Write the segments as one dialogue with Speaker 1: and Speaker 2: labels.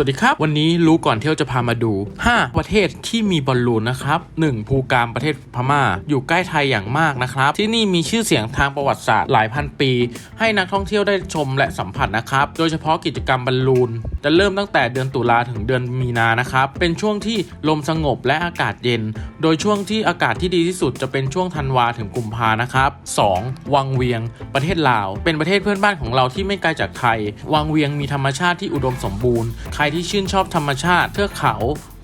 Speaker 1: สวัสดีครับ วันนี้รู้ก่อนเที่ยวจะพามาดู 5 ประเทศที่มีบอลลูนนะครับ 1. ภูกามประเทศพม่า อยู่ใกล้ไทยอย่างมากนะครับ ที่นี่มีชื่อเสียงทางประวัติศาสตร์หลายพันปี ให้นักท่องเที่ยวได้ชมและสัมผัสนะครับ โดยเฉพาะกิจกรรมบอลลูน จะเริ่มตั้งแต่เดือนตุลาถึงเดือนมีนานะครับ เป็นช่วงที่ลมสงบและอากาศเย็น โดยช่วงที่อากาศที่ดีที่สุดจะเป็นช่วงธันวาถึงกุมภานะครับ 2. วังเวียง ประเทศลาว เป็นประเทศเพื่อนบ้านของเราที่ไม่ไกลจากไทย วังเวียงมีธรรมชาติที่อุดมสมบูรณ์ใครที่ชื่นชอบธรรมชาติเทือกเขา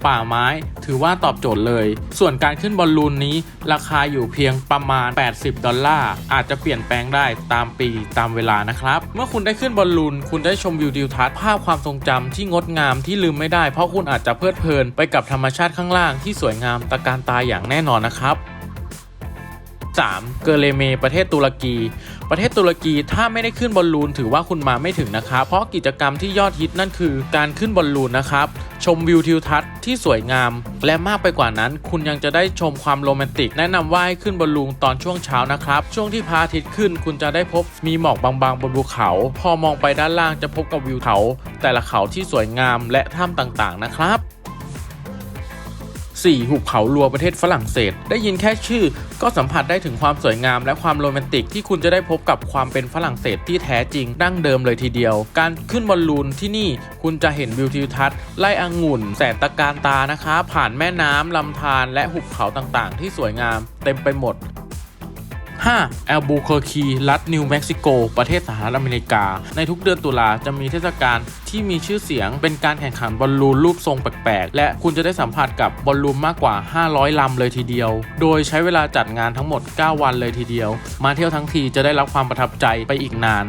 Speaker 1: ป่าไม้ ถือว่าตอบโจทย์เลย ส่วนการขึ้นบอลลูนนี้ ราคาอยู่เพียงประมาณ 80 ดอลลาร์ อาจจะเปลี่ยนแปลงได้ตามปีตามเวลานะครับ เมื่อคุณได้ขึ้นบอลลูน คุณได้ชมวิวทิวทัศน์ภาพความทรงจำที่งดงามที่ลืมไม่ได้ เพราะคุณอาจจะเพลิดเพลินไปกับธรรมชาติข้างล่างที่สวยงามตะการตาอย่างแน่นอนนะครับ 3. เกเรเม ประเทศตุรกี ประเทศตุรกีถ้าไม่ได้ขึ้นบอลลูนถือว่าคุณมาไม่ถึงนะครับเพราะกิจกรรมที่ยอดฮิตนั่นคือ การขึ้นบอลลูนนะครับ ชมวิวทิวทัศน์ที่สวยงาม และมากไปกว่านั้น คุณยังจะได้ชมความโรแมนติก แนะนำว่าให้ขึ้นบอลลูนตอนช่วงเช้านะครับ ช่วงที่พระอาทิตย์ขึ้น คุณจะได้พบมีหมอกบางๆบนภูเขา พอมองไปด้านล่างจะพบกับวิวเขา แต่ละเขาที่สวยงามและถ้ำต่างๆนะครับ 4. หุบเขาลัวประเทศฝรั่งเศส ได้ยินแค่ชื่อ ก็สัมผัสได้ถึงความสวยงาม และความโรแมนติกที่คุณจะได้พบกับความเป็นฝรั่งเศสที่แท้จริงดั้งเดิมเลยทีเดียว การขึ้นบอลลูนที่นี่คุณจะเห็นวิวทิวทัศน์ไล่องุ่น แสนตะการตานะคะ ผ่านแม่น้ำลำธารและหุบเขาต่างๆ ที่สวยงามเต็มไปหมด 5. แอลบูเคอร์คีรัฐนิวเม็กซิโก ประเทศสหรัฐอเมริกา ในทุกเดือนตุลาจะมีเทศกาลที่มีชื่อเสียง เป็นการแข่งขันบอลลูนรูปทรงแปลกๆ และคุณจะได้สัมผัสกับบอลลูนมากกว่า 500 ลำเลยทีเดียว โดยใช้เวลาจัดงานทั้งหมด 9 วันเลยทีเดียว มาเที่ยวทั้งทีจะได้รับความประทับใจไปอีกนาน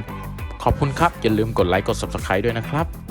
Speaker 1: ขอบคุณครับ อย่าลืมกดไลค์กด Subscribe ด้วยนะครับ